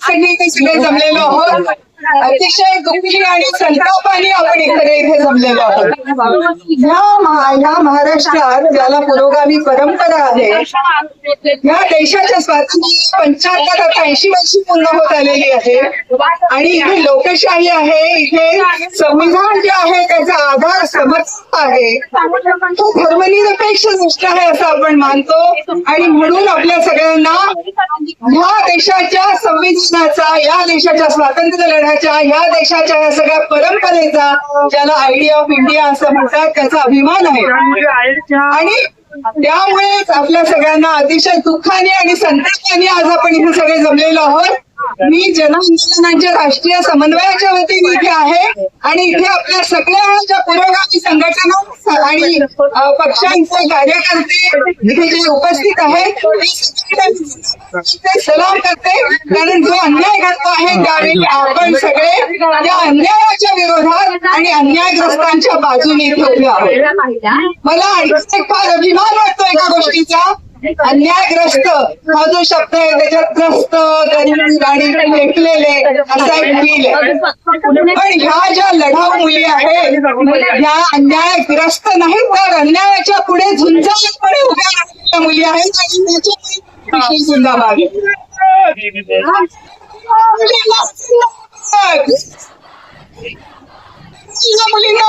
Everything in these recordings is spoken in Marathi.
साठी इथे सगळे जमलेलो आहोत अतिशय दुःखी आणि संतापाने आपण इकडे इथे जमलेलो आहोत. ह्या ह्या महाराष्ट्रात ज्याला पुरोगामी परंपरा आहे ह्या देशाच्या स्वातंत्र्य पंचाहत्तर आता ऐंशी वर्षी पूर्ण होत आलेली आहे. आणि इथे लोकशाही आहे इथे संविधान जे आहे त्याचा आधार समज आहे. तो धर्मनिरपेक्ष दृष्ट आहे असं आपण मानतो. आणि म्हणून आपल्या सगळ्यांना ह्या देशाच्या संविधानाचा या देशाच्या स्वातंत्र्य लढ्याच्या या देशाच्या या सगळ्या परंपरेचा ज्याला आयडिया ऑफ इंडिया असं म्हणतात त्याचा अभिमान आहे. आणि त्यामुळेच आपल्या सगळ्यांना अतिशय दुःखाने आणि संतोषाने आज आपण इथे सगळे जमलेलो आहोत. मी जन आंदोलनांच्या राष्ट्रीय समन्वयाच्या वतीने इथे आहे आणि इथे आपल्या सगळ्या ज्या पुरोगामी संघटना आणि पक्षांचे कार्यकर्ते इथे जे उपस्थित आहेत ते सलाम करते. कारण जो अन्याय घडतो आहे त्यावेळी आपण सगळे त्या अन्यायाच्या विरोधात आणि अन्यायग्रस्तांच्या बाजूने इथे उभे आहोत. मला आणखी एक फार अभिमान वाटतो एका गोष्टीचा. अन्यायग्रस्त. हा जो शब्द आहे त्याच्यात ग्रस्त गरीब आणि फेकलेले असा एक फील आहे. पण ह्या ज्या लढाऊ मुली आहेत ह्या अन्यायग्रस्त नाहीत तर अन्यायाच्या पुढे झुंजाळपणे उभ्या राहणाऱ्या मुली आहेत. विशेष जिंदाबाद मुलींना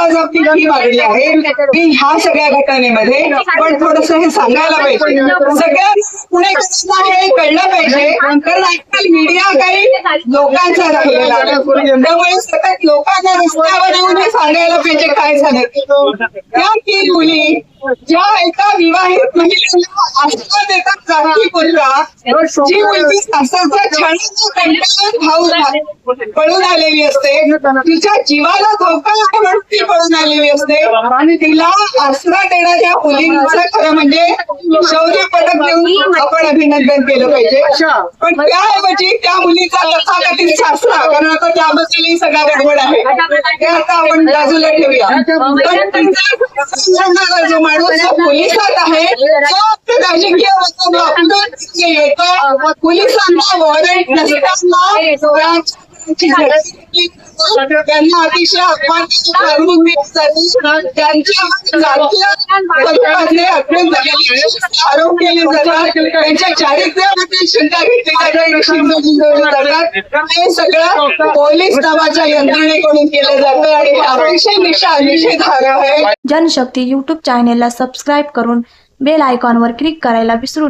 आपली ही मागणी आहे. की ह्या सगळ्या घटनेमध्ये पण थोडस हे सांगायला पाहिजे. सगळ्या पुणे हे कळलं पाहिजे. कारण आजकाल मीडिया काही लोकांचा राहिलेला त्यामुळे सतत लोकांना रस्त्यावर येऊन हे सांगायला पाहिजे काय झालं. त्या तीन मुली ज्या एका विवाहित महिलेला आश्रय देतात जी मुलगी भाऊ पळून आलेली असते. तिच्या जीवाला धोका आहे म्हणून ती पळून आलेली असते. आणि तिला आसरा देणाऱ्या मुलींचं खरं म्हणजे शौर्य पदक देऊन आपण अभिनंदन केलं पाहिजे. पण त्याऐवजी त्या मुलीचा तथाकथित सासरा कारण आता त्याबद्दलही सगळा गडबड आहे. ते आता आपण बाजूला ठेवूया. पण सांगणारा जो माणूस पोलिसात आहे तो राजकीय वस्तू पोलिसांना वॉरंट नसताना त्यांना अतिशय त्यांच्या जातीय आरोप केले जातात. त्यांच्या घेतली जातात. हे सगळं पोलीस नावाच्या यंत्रणेकडून केलं जातं आणि अतिशय निशा आहे. जनशक्ती युट्यूब चॅनेलला सबस्क्राईब करून बेल आयकॉनवर क्लिक करायला विसरू